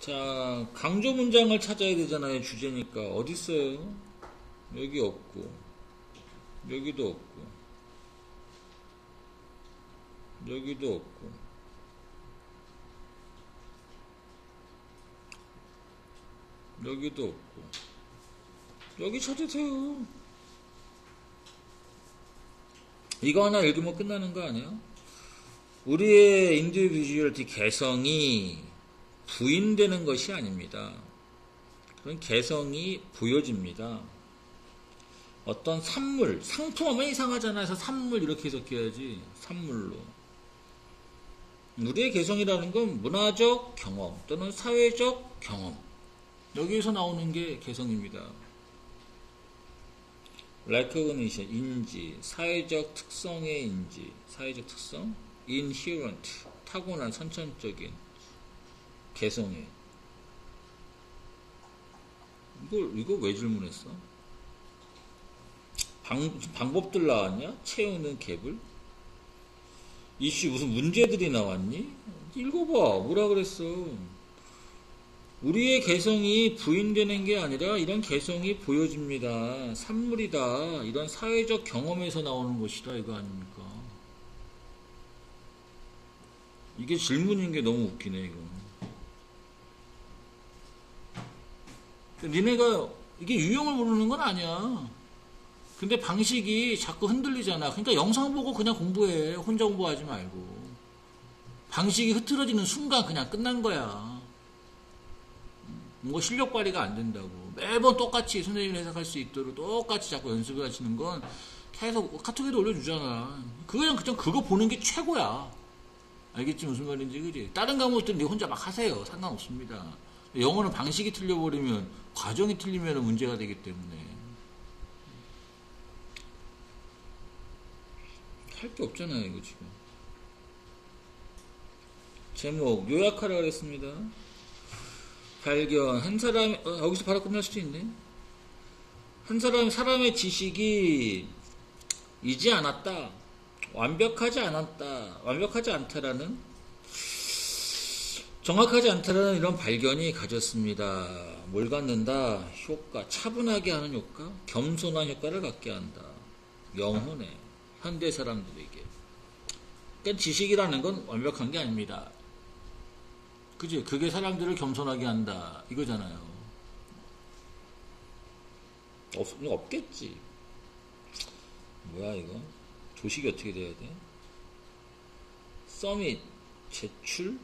자, 강조 문장을 찾아야 되잖아요. 주제니까. 어디 있어요? 여기 없고, 여기도 없고, 여기도 없고. 여기도 없고. 여기 찾으세요. 이거 하나 읽으면 끝나는 거 아니야? 우리의 인디비주얼티 개성이 부인되는 것이 아닙니다. 그런 개성이 보여집니다. 어떤 산물, 상품하면 이상하잖아. 그래서 산물 이렇게 해석해야지. 산물로. 우리의 개성이라는 건 문화적 경험 또는 사회적 경험. 여기에서 나오는 게 개성입니다. recognition, 인지, 사회적 특성의 인지, 사회적 특성, inherent, 타고난 선천적인 개성에. 이걸, 이거 왜 질문했어? 방, 방법들 나왔냐? 채우는 갭을? 이슈 무슨 문제들이 나왔니? 읽어봐. 뭐라 그랬어? 우리의 개성이 부인되는 게 아니라 이런 개성이 보여집니다. 산물이다. 이런 사회적 경험에서 나오는 것이다. 이거 아닙니까? 이게 질문인 게 너무 웃기네, 이거. 니네가 이게 유형을 모르는 건 아니야. 근데 방식이 자꾸 흔들리잖아. 그러니까 영상 보고 그냥 공부해. 혼자 공부하지 말고. 방식이 흐트러지는 순간 그냥 끝난 거야. 뭔가 실력 발휘가 안 된다고. 매번 똑같이 선생님 해석할 수 있도록 똑같이 자꾸 연습을 하시는 건 계속 카톡에도 올려주잖아. 그냥 그냥 그거 보는 게 최고야. 알겠지 무슨 말인지 그지? 다른 과목들은 네 혼자 막 하세요. 상관없습니다. 영어는 방식이 틀려버리면 과정이 틀리면 문제가 되기 때문에 할 게 없잖아요 이거 지금. 제목 요약하라 그랬습니다. 발견 한 사람 어, 여기서 바로 끝날 수도 있네. 한 사람 사람의 지식이 이지 않았다. 완벽하지 않았다. 완벽하지 않다라는 정확하지 않다라는 이런 발견이 가졌습니다. 뭘 갖는다? 효과, 차분하게 하는 효과, 겸손한 효과를 갖게 한다. 영혼에 현대 사람들에게. 그러니까 지식이라는 건 완벽한 게 아닙니다. 그지? 그게 사람들을 겸손하게 한다. 이거잖아요. 없, 없겠지. 뭐야, 이거? 조식이 어떻게 돼야 돼? 서밋, 제출?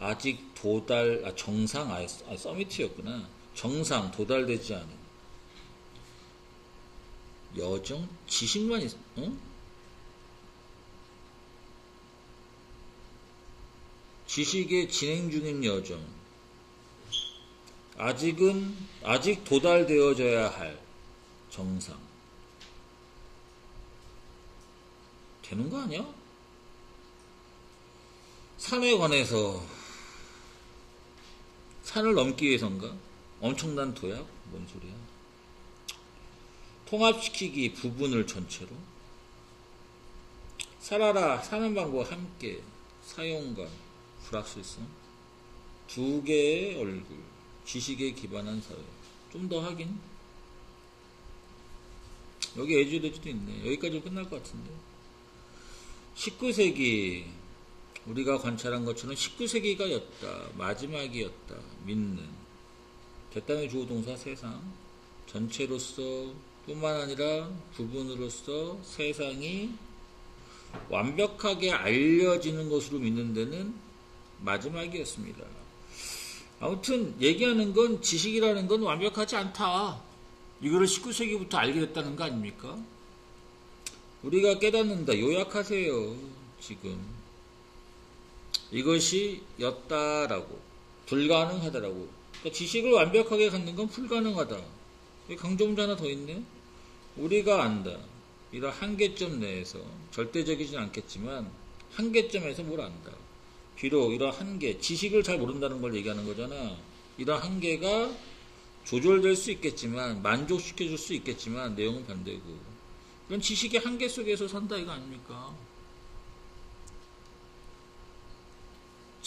아직 도달, 아, 정상, 아, 아 서밋이었구나. 정상, 도달되지 않은. 여정? 지식만 있, 어? 지식의 진행 중인 여정. 아직은, 아직 도달되어져야 할 정상. 되는 거 아니야? 산에 관해서 산을 넘기 위해서인가? 엄청난 도약? 뭔 소리야? 통합시키기 부분을 전체로 살아라 사는 방법 함께 사용감 불확실성 두 개의 얼굴 지식에 기반한 사회 좀 더 하긴 여기 에듀레지도 있네 여기까지 끝날 것 같은데 19세기 우리가 관찰한 것처럼 19세기가 였다 마지막이었다 믿는 대땅의 주어 동사 세상 전체로서 뿐만 아니라 부분으로서 세상이 완벽하게 알려지는 것으로 믿는 데는 마지막이었습니다. 아무튼 얘기하는 건 지식이라는 건 완벽하지 않다. 이거를 19세기부터 알게 됐다는 거 아닙니까? 우리가 깨닫는다. 요약하세요. 지금. 이것이 였다라고. 불가능하다라고. 그러니까 지식을 완벽하게 갖는 건 불가능하다. 강조문자 하나 더 있네. 우리가 안다. 이런 한계점 내에서 절대적이진 않겠지만 한계점에서 뭘 안다. 비록 이런 한계, 지식을 잘 모른다는 걸 얘기하는 거잖아. 이런 한계가 조절될 수 있겠지만 만족시켜 줄 수 있겠지만 내용은 반대고. 이건 지식의 한계 속에서 산다 이거 아닙니까?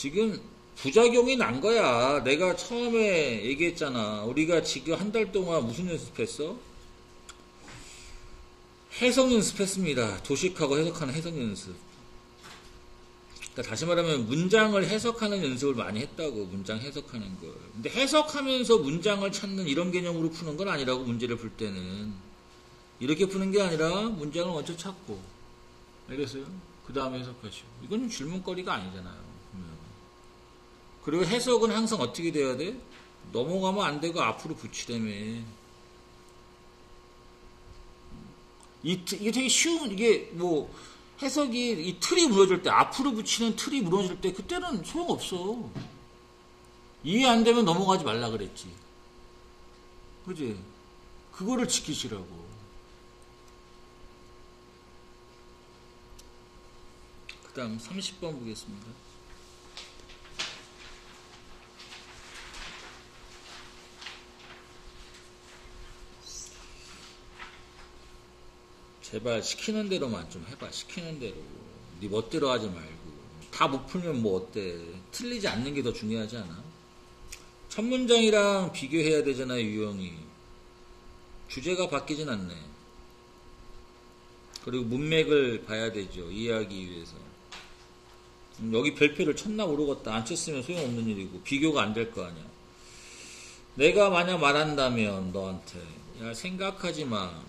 지금 부작용이 난 거야. 내가 처음에 얘기했잖아. 우리가 지금 한 달 동안 무슨 연습했어? 해석 연습했습니다. 도식하고 해석하는 해석 연습. 그러니까 다시 말하면 문장을 해석하는 연습을 많이 했다고 문장 해석하는 걸. 근데 해석하면서 문장을 찾는 이런 개념으로 푸는 건 아니라고 문제를 풀 때는 이렇게 푸는 게 아니라 문장을 먼저 찾고 알겠어요? 그 다음에 해석하시고 이건 질문거리가 아니잖아요. 그리고 해석은 항상 어떻게 돼야 돼? 넘어가면 안 되고 앞으로 붙이려며 이, 트- 이게 되게 쉬운, 이게 뭐, 해석이, 이 틀이 무너질 때, 앞으로 붙이는 틀이 무너질 때, 그때는 소용없어. 이해 안 되면 넘어가지 말라 그랬지. 그지? 그거를 지키시라고. 그 다음 30번 보겠습니다. 제발 시키는 대로만 좀 해봐. 시키는 대로. 네 멋대로 하지 말고. 다 못 풀면 뭐 어때. 틀리지 않는 게 더 중요하지 않아? 첫 문장이랑 비교해야 되잖아, 유형이. 주제가 바뀌진 않네. 그리고 문맥을 봐야 되죠. 이해하기 위해서. 음, 여기 별표를 쳤나 모르겠다. 안 쳤으면 소용없는 일이고. 비교가 안 될 거 아니야. 내가 만약 말한다면 너한테 야 생각하지 마.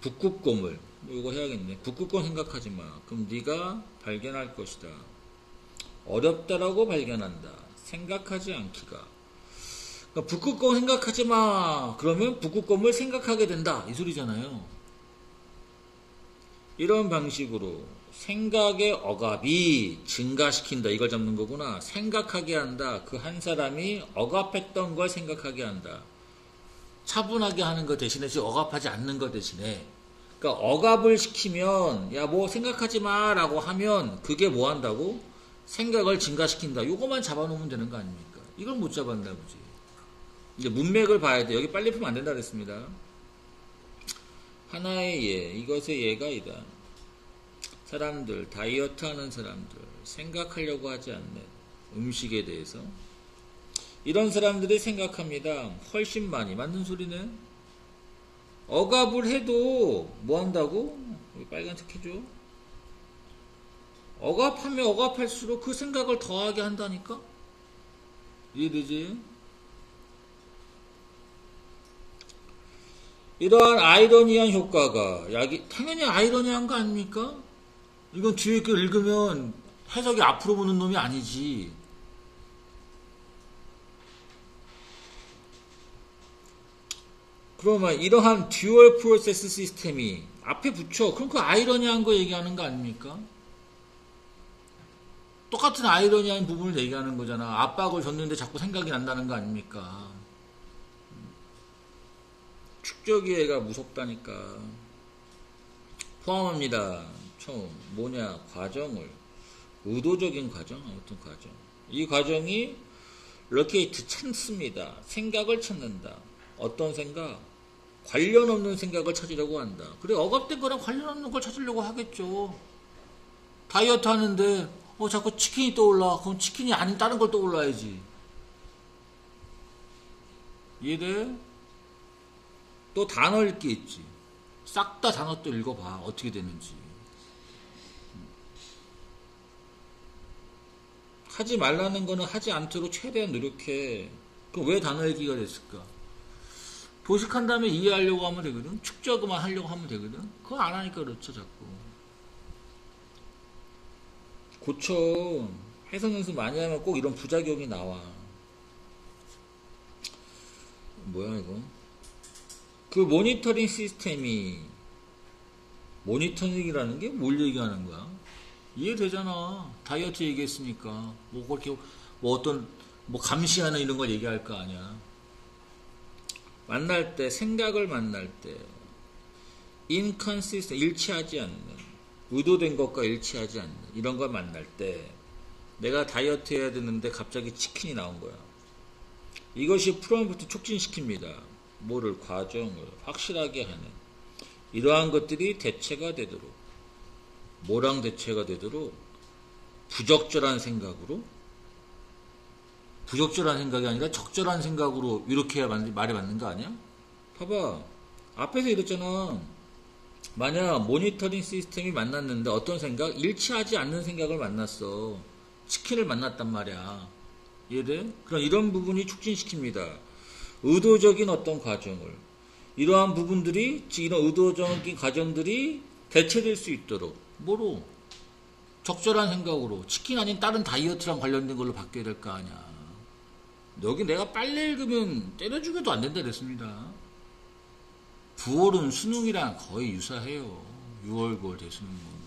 북극곰을 뭐 이거 해야겠네. 북극곰 생각하지 마. 그럼 네가 발견할 것이다. 어렵다라고 발견한다. 생각하지 않기가. 그러니까 북극곰 생각하지 마. 그러면 북극곰을 생각하게 된다. 이 소리잖아요. 이런 방식으로 생각의 억압이 증가시킨다. 이걸 잡는 거구나. 생각하게 한다. 그 한 사람이 억압했던 걸 생각하게 한다. 차분하게 하는 것 대신에 억압하지 않는 것 대신에. 그러니까 억압을 시키면 야 뭐 생각하지 마라고 하면 그게 뭐 한다고? 생각을 증가시킨다. 요거만 잡아놓으면 되는 거 아닙니까? 이걸 못 잡았나 보지. 이제 문맥을 봐야 돼. 여기 빨리 풀면 안 된다 그랬습니다. 하나의 예 이것의 예가 이다. 사람들 다이어트 하는 사람들 생각하려고 하지 않는 음식에 대해서 이런 사람들이 생각합니다. 훨씬 많이 맞는 소리네. 억압을 해도 뭐 한다고? 빨간색 해줘. 억압하면 억압할수록 그 생각을 더하게 한다니까? 이해되지? 이러한 아이러니한 효과가 약이 당연히 아이러니한 거 아닙니까? 이건 뒤에 거 읽으면 해석이 앞으로 보는 놈이 아니지. 그러면 이러한 듀얼 프로세스 시스템이 앞에 붙여. 그럼 그 아이러니한 거 얘기하는 거 아닙니까? 똑같은 아이러니한 부분을 얘기하는 거잖아. 압박을 줬는데 자꾸 생각이 난다는 거 아닙니까? 축적이해가 무섭다니까. 포함합니다. 처음 뭐냐 과정을 의도적인 과정 어떤 과정 이 과정이 로케이트 찾습니다. 생각을 찾는다. 어떤 생각? 관련 없는 생각을 찾으려고 한다. 그래 억압된 거랑 관련 없는 걸 찾으려고 하겠죠. 다이어트 하는데 어 자꾸 치킨이 떠올라. 그럼 치킨이 아닌 다른 걸 떠올라야지. 이해돼? 또 단어 읽기 있지. 싹 다 단어 또 읽어봐. 어떻게 되는지. 하지 말라는 거는 하지 않도록 최대한 노력해. 그럼 왜 단어 읽기가 됐을까? 도식한 다음에 이해하려고 하면 되거든. 축적만 하려고 하면 되거든. 그건 안 하니까 그렇죠, 자꾸. 고쳐. 해석 연습 많이 하면 꼭 이런 부작용이 나와. 뭐야, 이거? 그 모니터링 시스템이, 모니터링이라는 게 뭘 얘기하는 거야? 이해되잖아. 다이어트 얘기했으니까. 뭐, 그렇게, 뭐 어떤, 뭐 감시하는 이런 걸 얘기할 거 아니야. 만날 때, 생각을 만날 때, inconsistent, 일치하지 않는, 의도된 것과 일치하지 않는, 이런 걸 만날 때, 내가 다이어트 해야 되는데 갑자기 치킨이 나온 거야. 이것이 프롬프트 촉진시킵니다. 뭐를, 과정을 확실하게 하는, 이러한 것들이 대체가 되도록, 뭐랑 대체가 되도록, 부적절한 생각으로 부적절한 생각이 아니라 적절한 생각으로 이렇게 말이 맞는 거 아니야? 봐봐. 앞에서 이랬잖아. 만약 모니터링 시스템이 만났는데 어떤 생각? 일치하지 않는 생각을 만났어. 치킨을 만났단 말이야. 이해돼? 그럼 이런 부분이 촉진시킵니다. 의도적인 어떤 과정을. 이러한 부분들이, 즉 이런 의도적인 과정들이 대체될 수 있도록. 뭐로? 적절한 생각으로. 치킨 아닌 다른 다이어트랑 관련된 걸로 바뀌어야 될 거 아니야. 여기 내가 빨리 읽으면 때려주게도 안 된다 그랬습니다. 9월은 수능이랑 거의 유사해요. 6월, 9월 대수능은.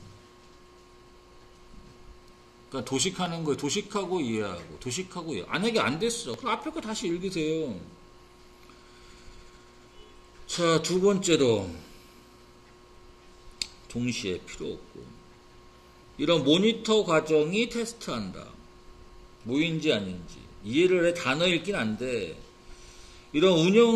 그러니까 도식하는 거에 도식하고 이해하고 도식하고 이해. 만약에 안 됐어. 그럼 앞에 거 다시 읽으세요. 자, 두 번째로 동시에 필요 없고 이런 모니터 과정이 테스트한다. 뭐인지 아닌지 이해를 해 단어 읽긴 안 돼. 이런 운영